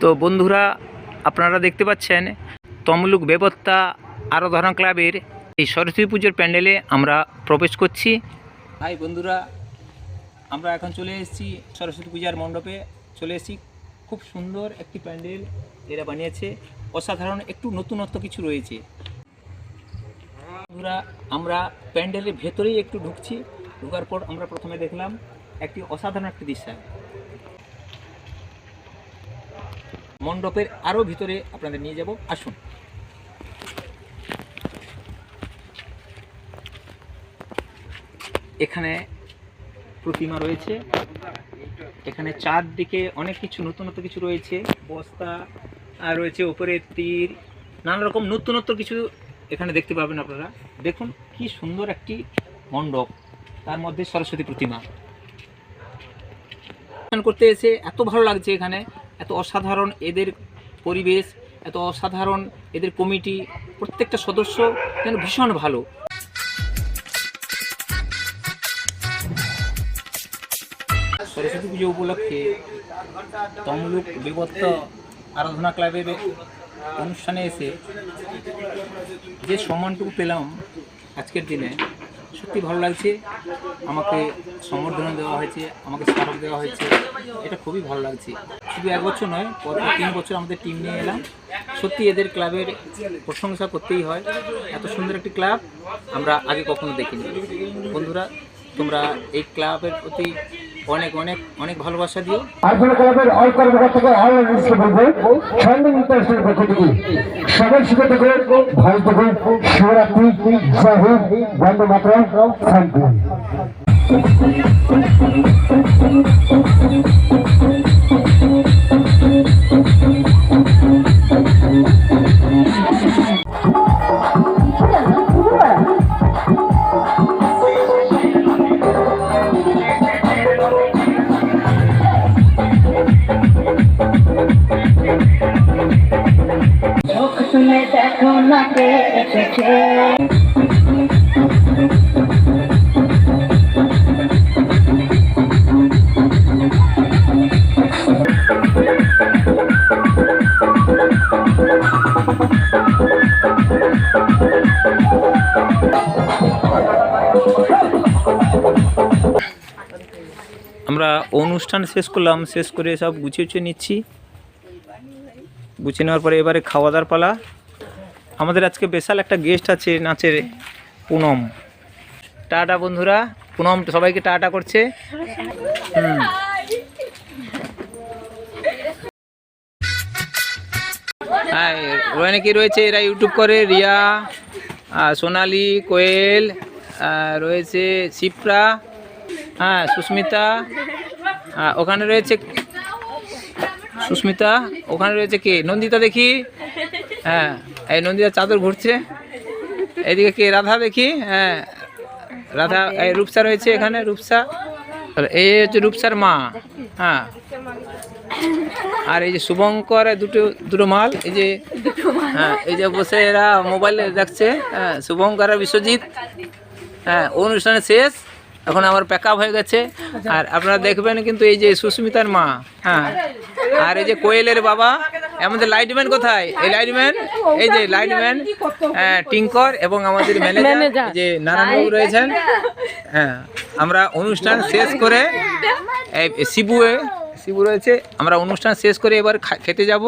তো বন্ধুরা, আপনারা দেখতে পাচ্ছেন তমলুক বেবত্তা আরাধনা ক্লাবের এই সরস্বতী পুজোর প্যান্ডেলে আমরা প্রবেশ করছি। হাই বন্ধুরা, আমরা এখন চলে এসেছি সরস্বতী পূজার মণ্ডপে। চলে এসেছি। খুব সুন্দর একটি প্যান্ডেল এরা বানিয়েছে। অসাধারণ, একটু নতুনত্ব কিছু রয়েছে। বন্ধুরা, আমরা প্যান্ডেলের ভেতরেই একটু ঢুকছি। ঢোকার পর আমরা প্রথমে দেখলাম একটি অসাধারণ একটি দৃশ্য। মণ্ডপের আরও ভিতরে আপনাদের নিয়ে যাব। আসুন। এখানে প্রতিমা রয়েছে। এখানে চারদিকে অনেক কিছু, নতুনত্ব কিছু রয়েছে। বস্তা আর রয়েছে উপরে তীর, নানা রকম নতুনত্ব কিছু এখানে দেখতে পাবেন আপনারা। দেখুন কি সুন্দর একটি মণ্ডপ, তার মধ্যে সরস্বতী প্রতিমা। করতে এসে এত ভালো লাগছে এখানে। এত অসাধারণ এদের পরিবেশ, এত অসাধারণ এদের কমিটি, প্রত্যেকটা সদস্য যেন ভীষণ ভালো। সরস্বতী পুজো উপলক্ষে তমলুক বিবত্ত আরাধনা ক্লাবের অনুষ্ঠানে এসে যে সম্মানটুকু পেলাম আজকের দিনে সত্যি ভালো লাগছে। আমাকে সম্বর্ধনা দেওয়া হয়েছে, আমাকে স্মারক দেওয়া হয়েছে। এটা খুবই ভালো লাগছে। শুধু এক বছর নয় পর তিন বছর আমাদের টিম নিয়ে এলাম। সত্যি এদের ক্লাবের প্রশংসা করতেই হয়। এত সুন্দর একটি ক্লাব, আমরা আগে কখনো দেখিনি। বন্ধুরা, তোমরা এই ক্লাবের প্রতি অনেক অনেক অনেক ভালোবাসা দিও। আধুনিক ক্লাবের অল কর্মকর্তাকে অল লিস্টে বলব সন্ধ্যা ইন্টারন্যাশনাল পক্ষ থেকে সবাই শিখে থেকে ভাই থেকে। শিবরাত্রি জয় হিন্দ, বন্দে মাতরম, থ্যাংক ইউ। তুলে দেখো না আমরা অনুষ্ঠান শেষ করলাম শেষ করে সব গুছিয়ে গুছিয়ে নিচ্ছি। গুছিয়ে নেওয়ার পরে এবারে খাওয়া দাওয়ার পালা। আমাদের আজকে স্পেশাল একটা গেস্ট আছে নাচের পুনম। টাটা বন্ধুরা, পুনম সবাইকে টাটা করছে। হুম। হ্যাঁ কি রয়েছে? এরা ইউটিউব করে, রিয়া আর সোনালি, কোয়েল রয়েছে শিপ্রা হ্যাঁ সুস্মিতা ওখানে রয়েছে সুস্মিতা, ওখানে রয়েছে কে? নন্দিতা দেখি। হ্যাঁ এই নন্দিতা চাদর ঘুরছে। এদিকে কে? রাধা দেখি। হ্যাঁ রাধা, এই রূপসা রয়েছে এখানে, রূপসা। এই হচ্ছে রূপসার মা। হ্যাঁ। আর এই যে শুভঙ্কর দুটো দুটো মাল, এই যে হ্যাঁ এই যে বসে এরা মোবাইলে দেখছে। হ্যাঁ শুভঙ্কর বিশ্বজিৎ। হ্যাঁ অনুষ্ঠানে শেষ। এখন আমার প্যাক আপ হয়ে গেছে। আর আপনারা দেখবেন কিন্তু এই যে সুস্মিতার মা হ্যাঁ। আর এই যে কোয়েলের বাবা আমাদের লাইটম্যান কোথায়? এই লাইটম্যান এই যে লাইটম্যান হ্যাঁ টিঙ্কর এবং আমাদের ম্যানেজার যে নারায়ণবাবু রয়েছেন। হ্যাঁ আমরা অনুষ্ঠান শেষ করে এই শিবুয়ে শিবু রয়েছে আমরা অনুষ্ঠান শেষ করে এবার খেতে যাব।